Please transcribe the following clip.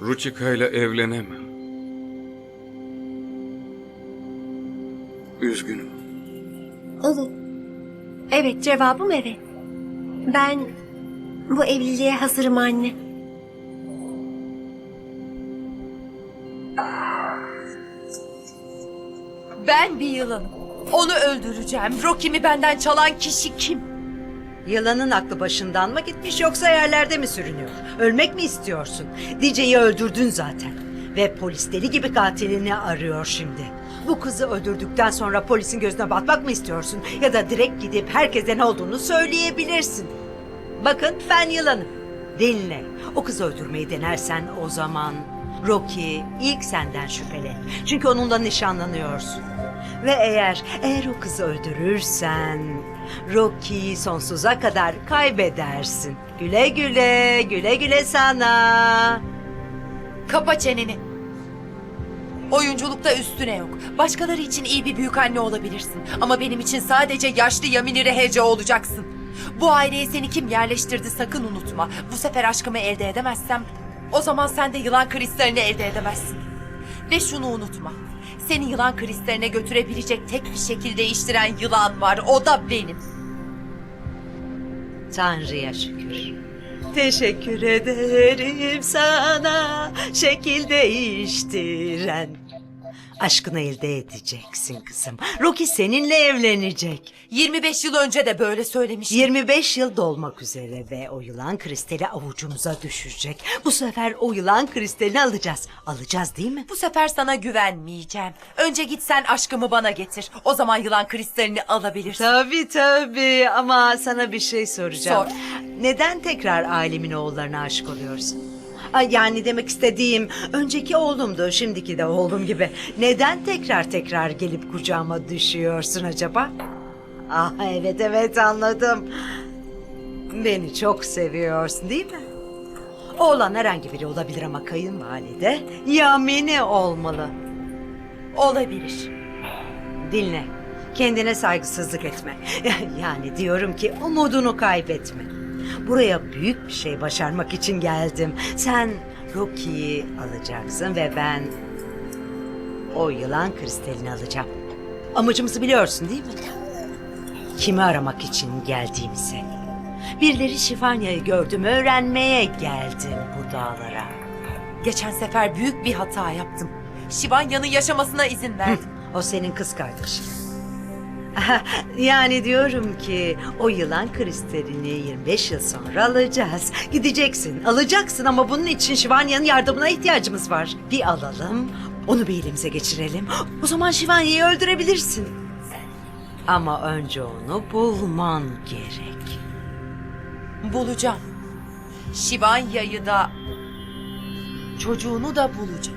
Ruchika ile evlenemem. Üzgünüm. Evet. Evet cevabım evet. Ben bu evliliğe hazırım anne. Ben bir yılanım. Onu öldüreceğim. Rocky'mi benden çalan kişi kim? Yılanın aklı başından mı gitmiş yoksa yerlerde mi sürünüyor? Ölmek mi istiyorsun? DJ'yi öldürdün zaten. Ve polis deli gibi katilini arıyor şimdi. Bu kızı öldürdükten sonra polisin gözüne batmak mı istiyorsun? Ya da direkt gidip herkese ne olduğunu söyleyebilirsin. Bakın ben yılanım. Dinle. O kızı öldürmeyi denersen o zaman Rocky ilk senden şüpheli. Çünkü onunla nişanlanıyorsun. Ve eğer eğer o kızı öldürürsen Rocky'yi sonsuza kadar kaybedersin. Güle güle, güle güle sana. Kapa çeneni. Oyunculukta üstüne yok. Başkaları için iyi bir büyük anne olabilirsin. Ama benim için sadece yaşlı Yamini Rehece olacaksın. Bu aileye seni kim yerleştirdi sakın unutma. Bu sefer aşkımı elde edemezsem o zaman sen de yılan kristalini elde edemezsin. Ve şunu unutma. Seni yılan kristaline götürebilecek tek bir şekil değiştiren yılan var. O da benim. Tanrı'ya şükür. Teşekkür ederim sana şekil değiştiren. Aşkını elde edeceksin kızım. Rocky seninle evlenecek. 25 yıl önce de böyle söylemiştim. 25 yıl dolmak üzere ve o yılan kristali avucumuza düşecek. Bu sefer o yılan kristalini alacağız. Alacağız değil mi? Bu sefer sana güvenmeyeceğim. Önce git sen aşkımı bana getir. O zaman yılan kristalini alabilirsin. Tabii tabii ama sana bir şey soracağım. Sor. Neden tekrar ailemin oğullarına aşık oluyorsun? Yani demek istediğim önceki oğlumdu şimdiki de oğlum gibi. Neden tekrar tekrar gelip kucağıma düşüyorsun acaba? Ah evet evet anladım. Beni çok seviyorsun değil mi? Oğlan herhangi biri olabilir ama kayınvalide Yamini olmalı. Olabilir. Dinle. Kendine saygısızlık etme. Yani diyorum ki umudunu kaybetme. Buraya büyük bir şey başarmak için geldim. Sen Rocky'yi alacaksın ve ben o yılan kristalini alacağım. Amacımızı biliyorsun değil mi? Kimi aramak için geldiğimizi. Birileri Şifanya'yı gördüm öğrenmeye geldim bu dağlara. Geçen sefer büyük bir hata yaptım. Şivanya'nın yaşamasına izin verdim. O senin kız kardeşin. yani diyorum ki o yılan kristalini 25 yıl sonra alacağız. Gideceksin, alacaksın ama bunun için Şivanya'nın yardımına ihtiyacımız var. Bir alalım, onu bir elimize geçirelim. O zaman Şivanya'yı öldürebilirsin. Ama önce onu bulman gerek. Bulacağım. Şivanya'yı da çocuğunu da bulacağım.